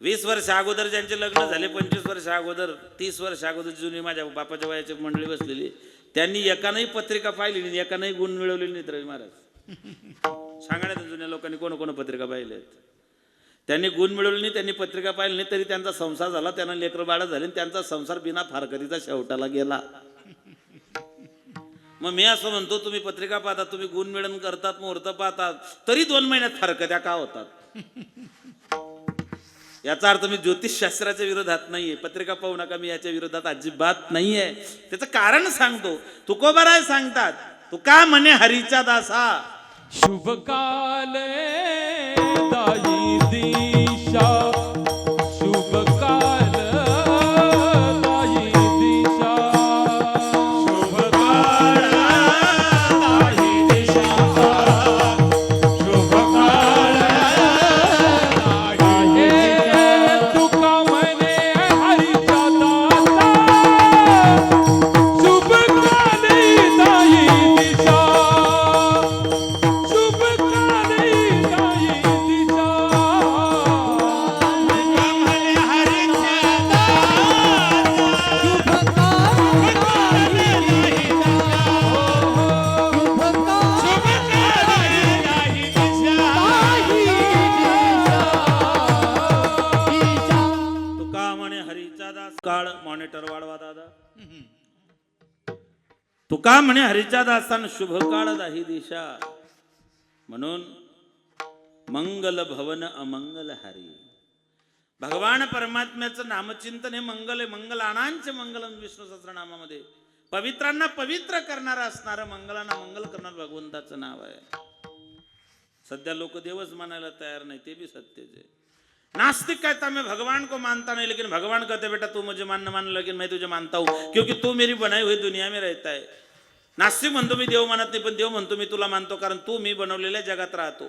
वीस वर्ष अगोदर ज्यांचे लग्न झाले पंचवीस वर्ष अगोदर तीस वर्ष अगोदर जुनी माझ्या बापाच्या वयाची मंडळी बसलेली त्यांनी एकानंही पत्रिका पाहिली नाही एकानंही गुण मिळवलेली नाहीत रवी महाराज. सांगण्यात जुन्या लोकांनी कोण कोण पत्रिका पाहिल्यात त्यांनी गुण मिळवले नाही त्यांनी पत्रिका पाहिली नाही तरी त्यांचा संसार झाला त्यांना लेकरं बाळा झाले आणि त्यांचा संसार बिना फारकरीचा शेवटाला गेला. मग मी असं म्हणतो तुम्ही पत्रिका पाहतात तुम्ही गुण मिळवून करतात मुहूर्त पाहतात तरी दोन महिन्यात फारकत्या का होतात? याचा अर्थ मी ज्योतिषशास्त्राच्या विरोधात नाहीये पत्रिका पाहू नका मी याच्या विरोधात अजिबात नाहीये. त्याचं कारण सांगतो. तुकोबाराय सांगतात तू का म्हणे हरीचा दासा. शुभ काले म्हणे हरीच्या दासान शुभ काळ दाही दिशा. म्हणून मंगल भवन अमंगल हरी. भगवान परमात्म्याचं नामचिंतन हे मंगल आहे. मंगल आणांचे मंगल विष्णू सहस्रनामामध्ये पवित्रांना पवित्र करणार असणारं मंगलांना मंगल करणार भगवंताचं नाव आहे. सध्या लोक देवच मानायला तयार नाही ते बी सत्यच नास्तिक कहता मैं भगवान को मानता नहीं लेकिन भगवान कहते बेटा तू मुझे मानना मान लेकिन मैं तुझे मानता हूँ क्योंकि तू मेरी बनाई हुई दुनिया में रहता है. नास्तिक म्हणतो मी देव मानत नाही पण देव म्हणतो मी तुला मानतो कारण तू मी बनवलेल्या जगात राहतो.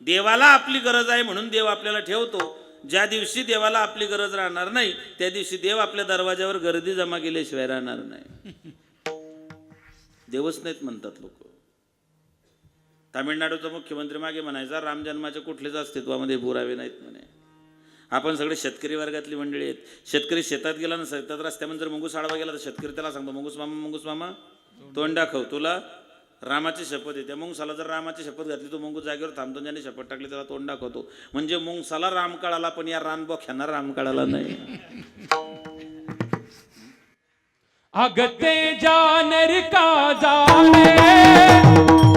देवाला आपली गरज आहे म्हणून देव आपल्याला ठेवतो. ज्या दिवशी देवाला आपली गरज राहणार नाही त्या दिवशी देव आपल्या दरवाज्यावर गर्दी जमा केल्याशिवाय राहणार नाही. देवच नाहीत म्हणतात लोक. तामिळनाडूचा मुख्यमंत्री मागे म्हणायचा राम जन्माच्या कुठलेच अस्तित्वामध्ये पुरावे नाहीत म्हणे. आपण सगळे शेतकरी वर्गातली मंडळी आहेत. शेतकरी शेतात गेला ना शेतात रस्त्यामध्ये जर मुंगूस आडवा गेला तर शेतकरी त्याला सांगतो मुंगूस मामा मुंगूस मामा. तोंड दाखव तुला रामाची शपथ येते. मुंगसाला जर रामाची शपथ घातली तो मुंगूस जागेवर थांबतो ज्याने शपथ टाकली त्याला तोंड दाखवतो. म्हणजे मुंगसाला राम कळाला पण या रानबोख्यांना राम काळाला नाही. अगते जानर का जाने?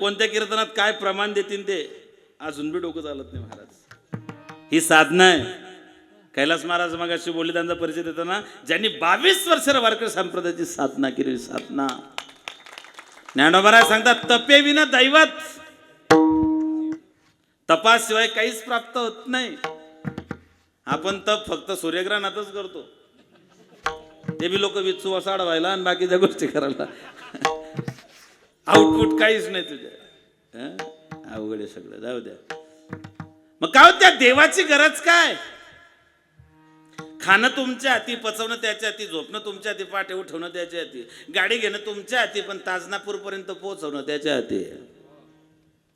कोणत्या कीर्तनात काय प्रमाण देतील ते? अजून बी डोकं चालत नाही महाराज. ही साधना आहे. कैलास महाराज मगाशी बोलले त्यांचा परिचय देताना ज्यांनी बावीस वर्ष वारकरी संप्रदायाची साधना केली साधना. ज्ञानोबराय सांगतात तपे विना दैवत. तपाशिवाय काहीच प्राप्त होत नाही. आपण तप फक्त सूर्यग्रहणातच करतो. ते बी लोक विचू असा व्हायला आणि बाकीच्या गोष्टी करायला. आउटपुट काहीच नाही तुझ्या. अवघड आहे सगळं. जाऊ द्या. मग काय हो त्या देवाची गरज काय? खाणं तुमच्या हाती पचवणं त्याच्या हाती झोपणं तुमच्या हाती पाठ उठवणं त्याच्या हाती गाडी घेणं तुमच्या हाती पण ताजनापूरपर्यंत पोहोचवणं त्याच्या हाती.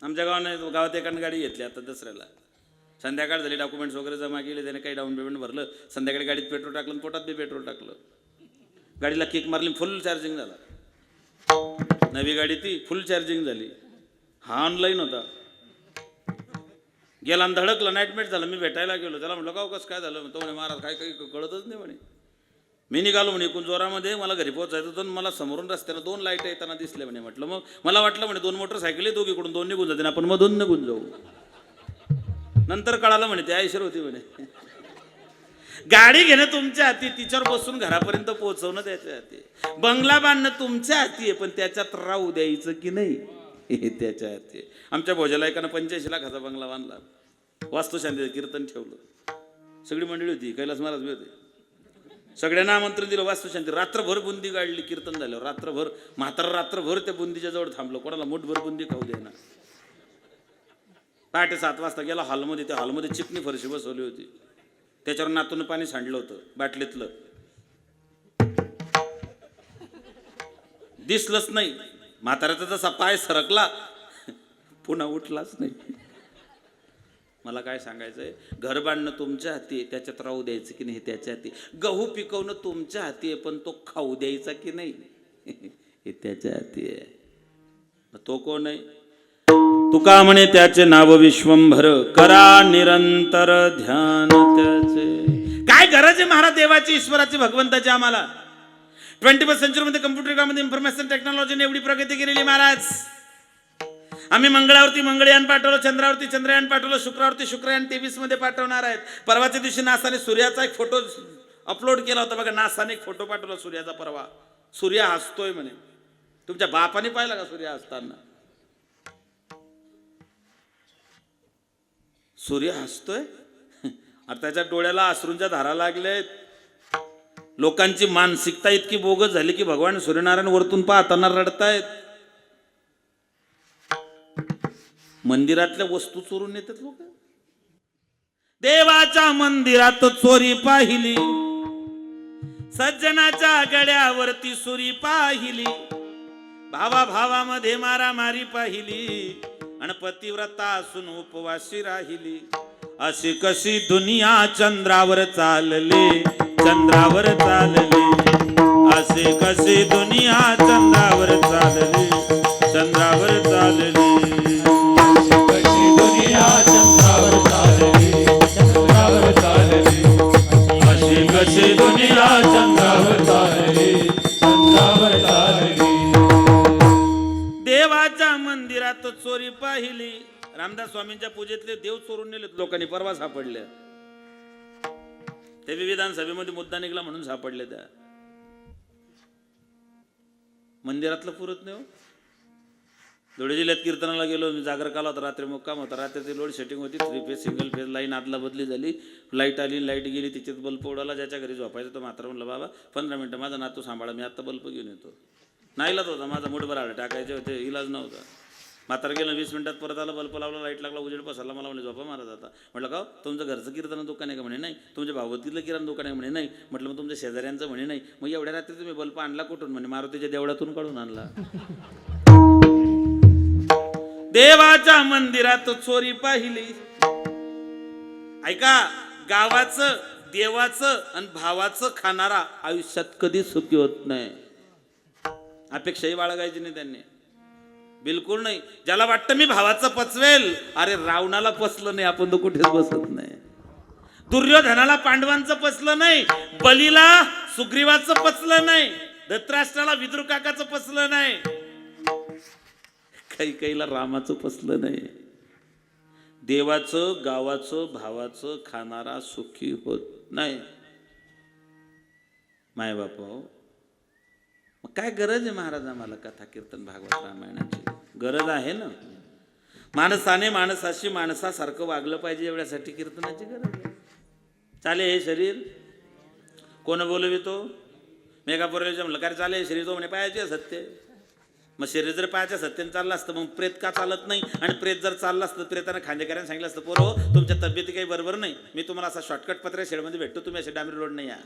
आमच्या गावाने गावात एकाने गाडी घेतली आता दसऱ्याला. संध्याकाळ झाली डॉक्युमेंट्स वगैरे जमा केले त्याने काही डाऊन पेमेंट भरलं. संध्याकाळी गाडीत पेट्रोल टाकलं आणि पोटात बी पेट्रोल टाकलं. गाडीला किक मारली फुल चार्जिंग झाला. नवी गाडी ती फुल चार्जिंग झाली. हा ऑनलाईन होता. गेला आणि धडकला नाईटमेट झाला. मी भेटायला गेलो. त्याला म्हटलं का कसं काय झालं? तो म्हणे महाराज काय काही कळतच नाही म्हणे. मी निघालो म्हणे एकूण जोरामध्ये मला घरी पोहोचायचं होतं मला समोरून रस्त्यानं दोन लाइट येताना दिसले म्हणे. म्हटलं मग? मला वाटलं म्हणे दोन मोटरसायकल आहे दोघीकडून दोन निघून जाते आपण मधून निघून जाऊ. नंतर कळालं म्हणे ते आयशर होती म्हणे. गाडी घेणं तुमच्या हाती तिच्यावर बसून घरापर्यंत पोहोचवणं त्याच्या हाती. बंगला बांधणं तुमच्या हाती आहे पण त्याच्यात राहू द्यायचं की नाही हे त्याच्या हाती आमच्या भोजाला एकानं पंच्याऐंशी लाखाचा बंगला बांधला. वास्तुशांतीचं कीर्तन ठेवलं. सगळी मंडळी होती कैलास महाराज बी होते. सगळ्यांना आमंत्रण दिलं वास्तुशांती. रात्रभर बुंदी गाडली कीर्तन झालं. रात्रभर म्हातारा रात्रभर त्या बुंदीच्या जवळ थांबलो. कोणाला मुठभर बुंदी खाऊ द्यायना पहाटे सात वाजता गेला हॉलमध्ये त्या हॉलमध्ये चिकनी फरशी बसवली होती. त्याच्यावर नातून पाणी सांडलं होतं बाटलीतलं. दिसलंच नाही. म्हाताऱ्याचा जसा पाय सरकला पुन्हा उठलाच नाही. मला काय सांगायचंय? घर बांधणं तुमच्या हाती आहे त्याच्यात राहू द्यायचं की नाही त्याच्या हाती गहू पिकवणं तुमच्या हाती आहे पण तो खाऊ द्यायचा की नाही? हे त्याच्या हाती आहे. तो कोण आहे? तुका म्हणे त्याचे नाव विश्वंभर. करा निरंतर ध्यान त्याचे. काय गरज आहे महाराज देवाची ईश्वराची भगवंताची आम्हाला? ट्वेंटी फर्स्ट सेंचुरीमध्ये कम्प्युटर युगामध्ये इन्फॉर्मेशन टेक्नॉलॉजीने एवढी प्रगती केलेली महाराज. आम्ही मंगळावरती मंगळयान पाठवलं चंद्रावरती चंद्रयान पाठवलं शुक्रावरती शुक्रयान तेवीसमध्ये पाठवणार आहेत. परवाच्या दिवशी नासाने सूर्याचा एक फोटो अपलोड केला होता बघा नासाने एक फोटो पाठवला सूर्याचा परवा. सूर्य हसतोय म्हणे. तुमच्या बापाने पाहिला का सूर्य हसताना? सूर्य हसतोय. आता त्याच्या डोळ्याला अश्रूंच्या धारा लागल्यात लोकांची मानसिकता इतकी बोगस झाली की भगवान सूर्यनारायण वरतून पाहताना रडतायत. मंदिरातल्या वस्तू चोरून येतात लोक. देवाच्या मंदिरात चोरी पाहिली. सज्जनाच्या गड्यावरती सुरी पाहिली. भावा भावामध्ये मारामारी पाहिली. आणि पतिव्रता असून उपवासी राहिली. अशी कशी दुनिया चंद्रावर चालले चंद्रावर चालले. असे कशी दुनिया चंद्रावर चालले चंद्रावर चालले. कशी दुनिया चंद्रावर चालली चंद्रावर चालली. अशी कशी दुनिया मंदिरात चोरी पाहिली. रामदास स्वामींच्या पूजेतले देव चोरून नेले लोकांनी परवा सापडले. ते विधानसभेमध्ये मुद्दा निघला म्हणून सापडले त्या. मंदिरातलं पुरत नाही हो. धुळे जिल्ह्यात कीर्तनाला गेलो मी जागरकाला होता रात्री मुक्काम होता. रात्री लोड सेटिंग होती three phase single phase line आदला बदली झाली. लाइट आली लाइट गेली तिच्यात बल्ब उडाला ज्याच्या घरी झोपायचं तो मात्र म्हणलं बाबा पंधरा मिनटं माझा नातू सांभाळा मी आत्ता बल्ब घेऊन येतो. नाहीलाच होता माझा मुठभर आला टाकायचे होते इलाज नव्हता. म्हातारा गेलं वीस मिनिटात परत आलं बल्ब लावला लाइट लागला उजेड पसरला मला म्हणे झोपा मारत आता म्हटलं का तुमचं घरचं किराणा दुकान आहे का? म्हणे नाही. तुमच्या भागवतीतलं किराणा दुकान आहे? म्हणे नाही. म्हटलं मग तुमच्या शेजाऱ्यांचं? म्हणे नाही. मग एवढ्या रात्री तुम्ही बल्ब आणला कुठून? म्हणे मारुतीच्या देवळातून काढून आणला. देवाच्या मंदिरात चोरी पाहिली. ऐका गावाचं देवाचं आणि भावाचं खाणारा आयुष्यात कधी सुखी होत नाही. अपेक्षाही बाळगायची नाही त्यांनी. बिलकुल नाही. ज्याला वाटतं मी भावाचं पचवेल. अरे रावणाला पचलं नाही आपण तर कुठेच बसत नाही. दुर्योधनाला पांडवांचं पचलं नाही. बलीला सुग्रीवाचं पचलं नाही. धत्राष्ट्राला विदुर काकाचं पचलं नाही. काही काहीला रामाचं पचलं नाही. देवाचं गावाचं भावाचं खाणारा सुखी होत नाही. माय बाप मग काय गरज आहे महाराज आम्हाला कथा कीर्तन भागवत रामायणाची? गरज आहे ना? माणसाने माणसाशी माणसासारखं वागलं पाहिजे एवढ्यासाठी कीर्तनाची गरज आहे. चाले हे शरीर. कोण बोलवितो? मेघापूरला म्हणलं काय चाले हे शरीर तो म्हणे पायाचे सत्य. मग शरीर जर पायाच्या सत्याने चाललं असतं मग प्रेत का चालत नाही? आणि प्रेत जर चाललं असतं प्रेतानं खांदेकऱ्यांना सांगितलं असतं पोरो तुमच्या तब्येती काही बरोबर नाही. मी तुम्हाला असा शॉर्टकट पत्र्या शेडमध्ये भेटतो तुम्ही असे डांबरी रोड नाही या.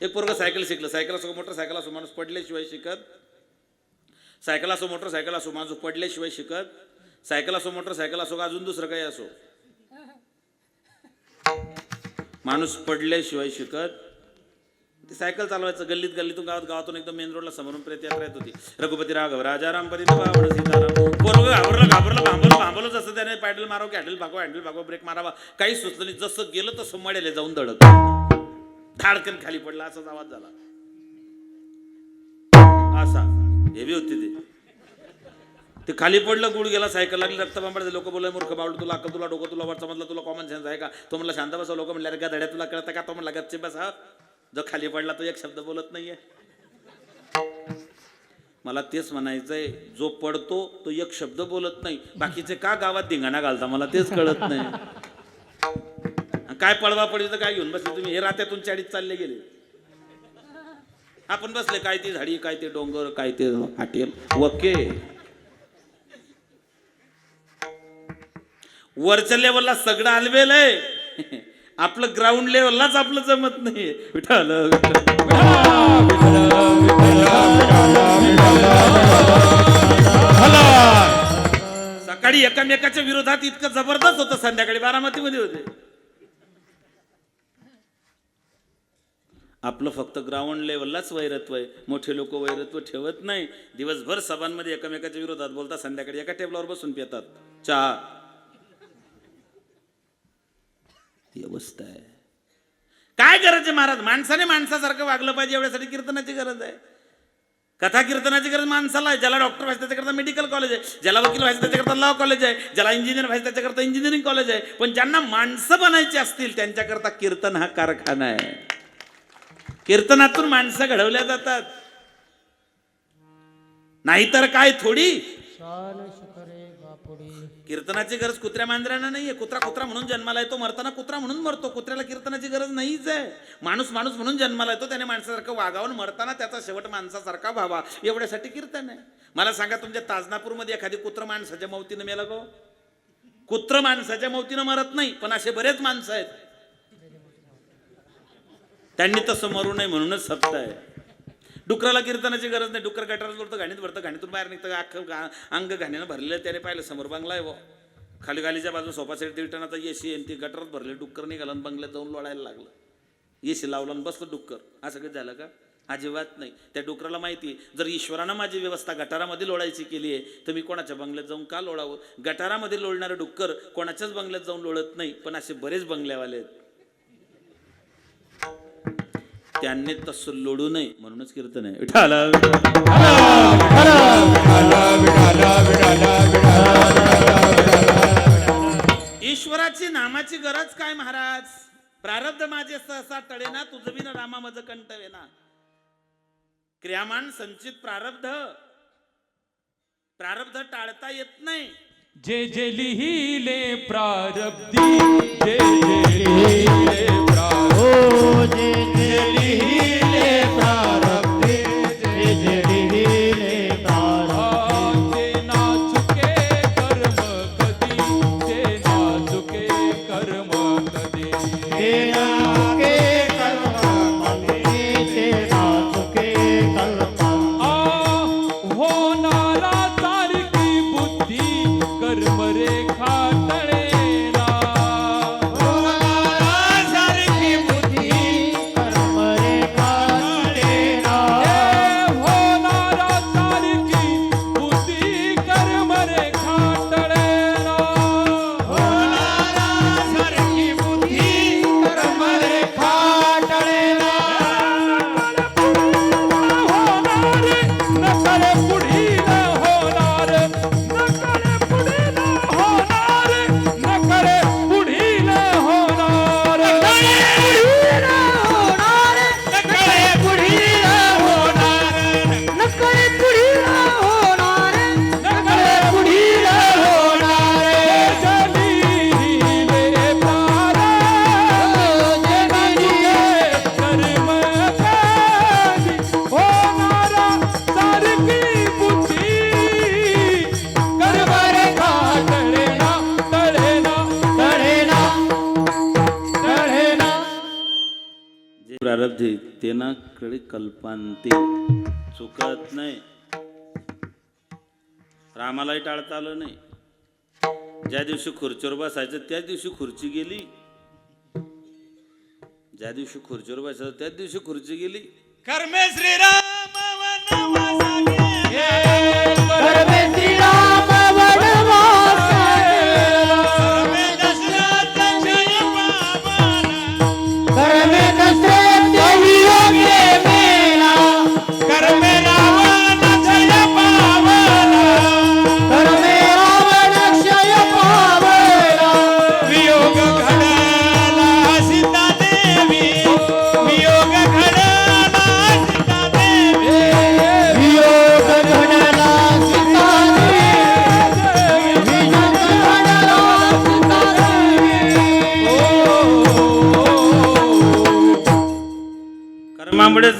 एक पोरग सायकल शिकलं. सायकल असो मोटरसायकल असो माणूस पडल्याशिवाय शिकत सायकल असो मोटरसायकल असो माणूस पडल्याशिवाय शिकत. सायकल असो मोटरसायकल असो का अजून दुसरं काही असो. माणूस पडल्याशिवाय शिकत. ते सायकल चालवायचं गल्लीत गल्लीतून गावात गावातून एकदम मेन रोडला समोरून प्रेत यात्रा येत होती. रघुपती राघव राजाराम परी बावड सीताराम. पोरग घाबरलं घाबरलं भांबलं भांबलं जसं त्याने. पॅडल मारावं की हँडल भागवा हॅडल भागवा ब्रेक मारावा. काही सुचलं नाही. जसं गेलं तसं मडेले जाऊन धडक धाडकन खाली पडला. असाच आवाज झाला. असा. हेवी होती ते. ते खाली पडलं गुड गेला सायकल लागली रक्त बांबडाचे लोक बोलले मूर्ख बावड तुला अक्कल तुला डोकं तुला वरचा म्हटलं तुला कॉमन सेन्स आहे का? तो म्हणला शांत बसा लोक म्हणले अरे का धड्या तुला कळतं का? तो म्हणला गच्चे बसा जो खाली पडला तो एक शब्द बोलत नाहीये. मला तेच म्हणायचंय जो पडतो तो एक शब्द बोलत नाही. बाकीचे का गावात धिंगाणा घालता? मला तेच कळत नाही. काय पळवा पडली तर काय घेऊन बसले तुम्ही? हे रात्यातून चाळीत चालले गेले. आपण बसले काय ती झाडी काय ते डोंगर काय ते हाटेल. ओके. वरच्या लेवलला सगळं आलवेल आहे. आपलं ग्राउंड लेवललाच आपलं जमत नाही. विठाल सकाळी एकामेकाच्या विरोधात इतकं जबरदस्त होतं संध्याकाळी बारामतीमध्ये होते. आपलं फक्त ग्राउंड लेवललाच वैरत्व आहे. मोठे लोक वैरत्व ठेवत नाही. दिवसभर सभांमध्ये एकमेकाच्या विरोधात बोलतात संध्याकाळी एका टेबलावर बसून पितात. चहा. ती अवस्था आहे. काय गरज आहे महाराज? माणसाने माणसासारखं वागलं पाहिजे एवढ्यासाठी कीर्तनाची गरज आहे. कथा कीर्तनाची गरज माणसाला आहे. ज्याला डॉक्टर व्हायचं त्याच्याकरता मेडिकल कॉलेज आहे. ज्याला वकील व्हायचं त्याच्याकरता लॉ कॉलेज आहे. ज्याला इंजिनियर व्हायचं त्याच्याकरता इंजिनिअरिंग कॉलेज आहे. पण ज्यांना माणसं बनायची असतील त्यांच्याकरता कीर्तन हा कारखाना आहे. कीर्तनातून माणसं घडवल्या जातात. नाहीतर काय थोडी? कीर्तनाची गरज कुत्र्या मांजरांना नाहीये. कुत्रा कुत्रा म्हणून जन्माला येतो मरताना कुत्रा म्हणून मरतो. कुत्र्याला कीर्तनाची गरज नाहीच आहे. माणूस माणूस म्हणून जन्माला येतो त्याने माणसासारखं वागावून मरताना त्याचा शेवट माणसासारखा व्हावा. एवढ्यासाठी कीर्तन आहे. मला सांगा तुमच्या ताजनापूरमध्ये एखादी कुत्र माणसाच्या मौतीनं मेला गो? कुत्र माणसाच्या मौतीनं मरत नाही पण असे बरेच माणसं आहेत. त्यांनी तसं मरू नये म्हणूनच सप्त आहे. डुकराला कीर्तनाची गरज नाही. डुकर गटारात जोडतं घाणीत भरतं घाणीतून बाहेर निघतं अख्खं घा अंग घाण्यानं भरलेलं त्याने पाहिलं समोर बंगला आहे बुवा. खाली गालीच्या बाजून सोफा सेट दीड टनाचा येशी आणि ती गटारात भरले डुक्कर निघाला आणि बंगल्यात जाऊन लोळायला लागलं. येशी लावला आणि बसलं डुक्कर. असं काही झालं का? अजिबात नाही. त्या डुकराला माहिती आहे, जर ईश्वरानं माझी व्यवस्था गटारामध्ये लोळायची केली आहे तर मी कोणाच्या बंगल्यात जाऊन का लोळावं? गटारामध्ये लोळणारं डुक्कर कोणाच्याच बंगल्यात जाऊन लोळत नाही पण असे बरेच बंगल्यावाले आहेत. त्यांनी तसं लोडू नये म्हणूनच कीर्तन आहे. विठाला ईश्वराची नामाची गरज काय महाराज? प्रारब्ध माझे सहसा तळेना तुझं बिन रामा मज कंटवेना. क्रियामान संचित प्रारब्ध. प्रारब्ध टाळता येत नाही. जे जे लिहिले प्रारब्धी जे जे तेनाकडे कल्पांते. चुकत नाही. रामालाही टाळता आलं नाही. ज्या दिवशी खुर्चीवर बसायचं त्याच दिवशी खुर्ची गेली. ज्या दिवशी खुर्चीवर बसायचं त्याच दिवशी खुर्ची गेली. कर्मे श्रीराम!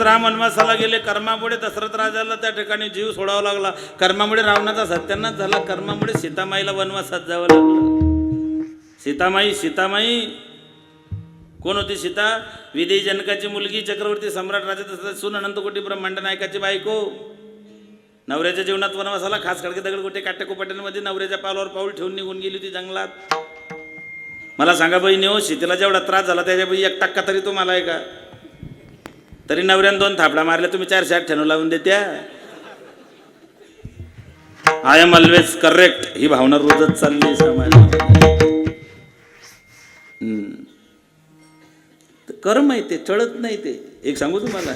राम वनवासाला गेले कर्मामुळे दशरथ राजाला त्या ठिकाणी जीव सोडावा लागला. कर्मामुळे रावणाचा सत्यानाश झाला कर्मामुळे सीतामाईला वनवासात जावं लागलं. सीतामाई सीतामाई कोण होती सीता? विधी जनकाची मुलगी चक्रवर्ती सम्राट राजा दशरथ सून अनंतकोटी ब्रह्मांड नायकाची बायको. नवऱ्याच्या जीवनात वनवासाला खास खडके दगड कुठे काट्याकोपाट्यांमध्ये नवऱ्याच्या पावलावर पाऊल ठेवून निघून गेली होती जंगलात. मला सांगा बहिणी हो सीतेला जेवढा त्रास झाला त्याच्यापैकी एक टक्का तरी तुम्हाला आहे का? तरी नवऱ्यानं दोन थापडा मारल्या तुम्ही चारशे अठ्ठ्याण्णव लावून देत्या. आय एम ऑलवेज करेक्ट ही भावना रोजच चालली समाज हम्म. कर्म आहे ते चढत नाही ते. एक सांगू तुम्हाला?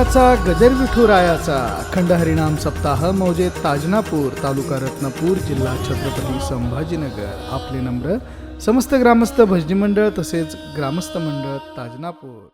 सोहळा गजर विठुरायाचा अखंड हरिणाम सप्ताह मौजे ताजनापूर तालुका रत्नापूर जिल्हा छत्रपती संभाजीनगर. आपले नम्र समस्त ग्रामस्थ भजनी मंडळ तसेच ग्रामस्थ मंडळ ताजनापूर.